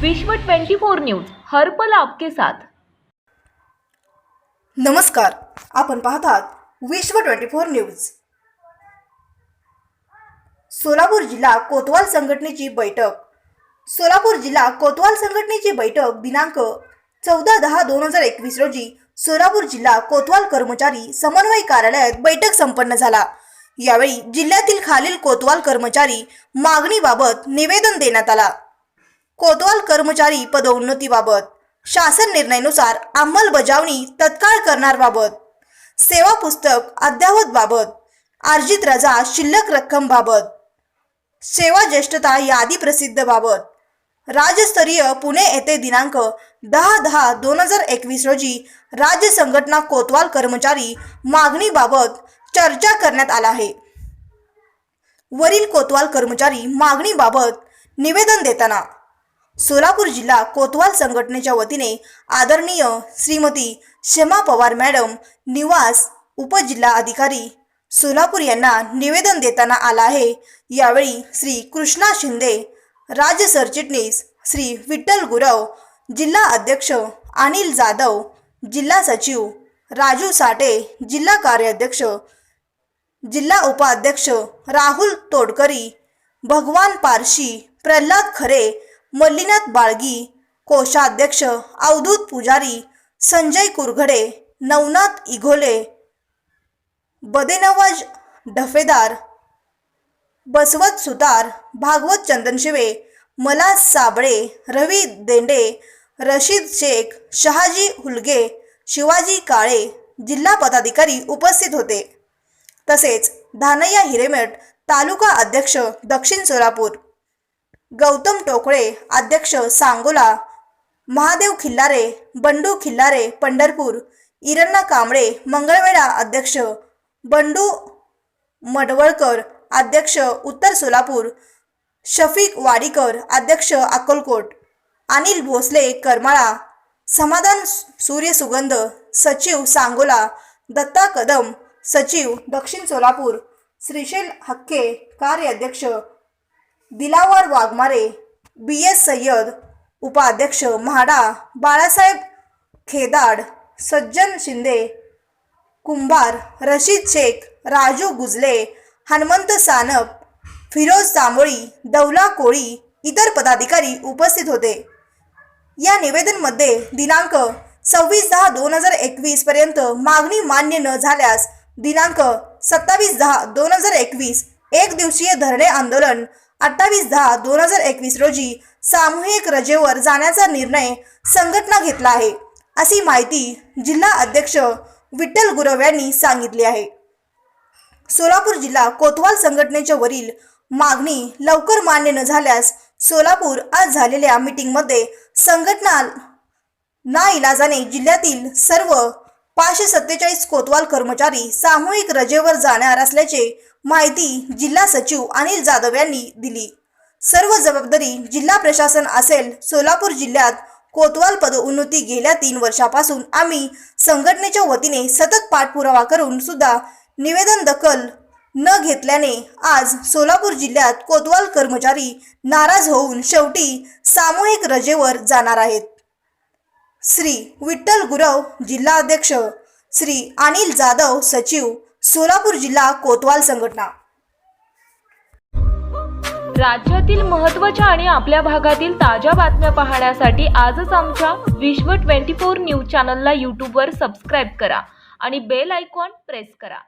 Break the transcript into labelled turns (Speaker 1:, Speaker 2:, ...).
Speaker 1: विश्व 24 न्यूज हर्पल आपके साथ.
Speaker 2: नमस्कार आपण पाहतात विश्व ट्वेंटी फोर न्यूज. सोलापूर जिल्हा कोतवाल संघटनेची बैठक. सोलापूर जिल्हा कोतवाल संघटनेची बैठक दिनांक चौदा दहा दोन हजार एकवीस रोजी सोलापूर जिल्हा कोतवाल कर्मचारी समन्वय कार्यालयात बैठक संपन्न झाला. यावेळी जिल्ह्यातील खालील कोतवाल कर्मचारी मागणीबाबत निवेदन देण्यात आला. कोतवाल कर्मचारी पदोन्नतीबाबत. शासन निर्णयानुसार अंमलबजावणी तत्काळ करणारबाबत. सेवा पुस्तक अद्यावत बाबत अर्जित रजा शिल्लक रक्कम बाबत सेवा ज्येष्ठता यादी प्रसिद्ध बाबत राज्यस्तरीय पुणे येथे दिनांक दहा दहा दोन हजार एकवीस रोजी राज्य संघटना कोतवाल कर्मचारी मागणीबाबत चर्चा करण्यात आला आहे. वरील कोतवाल कर्मचारी मागणीबाबत निवेदन देताना सोलापूर जिल्हा कोतवाल संघटनेच्या वतीने आदरणीय श्रीमती शमा पवार मॅडम निवास उपजिल्हा अधिकारी सोलापूर यांना निवेदन देताना आला आहे. यावेळी श्री कृष्णा शिंदे राज्य सरचिटणीस श्री विठ्ठल गुरव जिल्हा अध्यक्ष अनिल जाधव जिल्हा सचिव राजू साठे जिल्हा कार्याध्यक्ष जिल्हा उपाध्यक्ष राहुल तोडकरी भगवान पारशी प्रल्हाद खरे मल्लीनाथ बाळगी कोषाध्यक्ष अवधूत पुजारी संजय कुरघडे नवनाथ इघोले बदेनवाज ढफेदार बसवत सुतार भागवत चंदनशिवे मला साबळे रवी देंडे रशीद शेख शहाजी हुलगे शिवाजी काळे जिल्हा पदाधिकारी उपस्थित होते. तसेच धानय्या हिरेमेट तालुका अध्यक्ष दक्षिण सोलापूर. गौतम टोकळे अध्यक्ष सांगोला महादेव खिल्लारे बंडू खिल्लारे पंढरपूर इरण्णा कांबळे मंगळवेढा अध्यक्ष बंडू मडवळकर अध्यक्ष उत्तर सोलापूर शफीक वाडीकर अध्यक्ष अक्कलकोट अनिल भोसले करमाळा समाधान सूर्यसुगंध सचिव सांगोला दत्ता कदम सचिव दक्षिण सोलापूर श्रीशैल हक्के कार्याध्यक्ष दिलावर वाघमारे बी. एस. सय्यद उपाध्यक्ष म्हाडा बाळासाहेब खेदाड सज्जन शिंदे कुंभार रशीद शेख राजू गुजले हनुमंत सानप फिरोज तांबोळी दौला कोळी इतर पदाधिकारी उपस्थित होते. या निवेदनमध्ये दिनांक सव्वीस दहा दोन हजार एकवीस पर्यंत मागणी मान्य न झाल्यास दिनांक सत्तावीस दहा दोन हजार एकवीस एक दिवसीय धरणे आंदोलन अठ्ठावीस दहा दोन हजार एकवीस रोजी सामूहिक रजेवर जाण्याचा निर्णय संघटना घेतला आहे अशी माहिती जिल्हा अध्यक्ष विठ्ठल गुरव यांनी सांगितली आहे. सोलापूर जिल्हा कोतवाल संघटनेच्या वरील मागणी लवकर मान्य न झाल्यास सोलापूर आज झालेल्या मीटिंगमध्ये संघटना ना इलाजाने जिल्ह्यातील सर्व पाचशे सत्तेचाळीस कोतवाल कर्मचारी सामूहिक रजेवर जाणार असल्याचे माहिती जिल्हा सचिव अनिल जाधव यांनी दिली. सर्व जबाबदारी जिल्हा प्रशासन असेल सोलापूर जिल्ह्यात कोतवाल पदोन्नती गेल्या तीन वर्षापासून आम्ही संघटनेच्या वतीने सतत पाठपुरावा करून सुद्धा निवेदन दखल न घेतल्याने आज सोलापूर जिल्ह्यात कोतवाल कर्मचारी नाराज होऊन शेवटी सामूहिक रजेवर जाणार आहेत. श्री विठ्ठल गुरव जिल्हा अध्यक्ष श्री अनिल जाधव सचिव सोलापूर जिल्हा कोतवाल संघटना.
Speaker 1: राज्यातील महत्त्वाच्या आणि आपल्या भागातील ताज्या बातम्या पाहण्यासाठी आजच आमच्या विश्व 24 न्यूज चॅनलला यूट्यूबवर सबस्क्राईब करा आणि बेल आयकॉन प्रेस करा.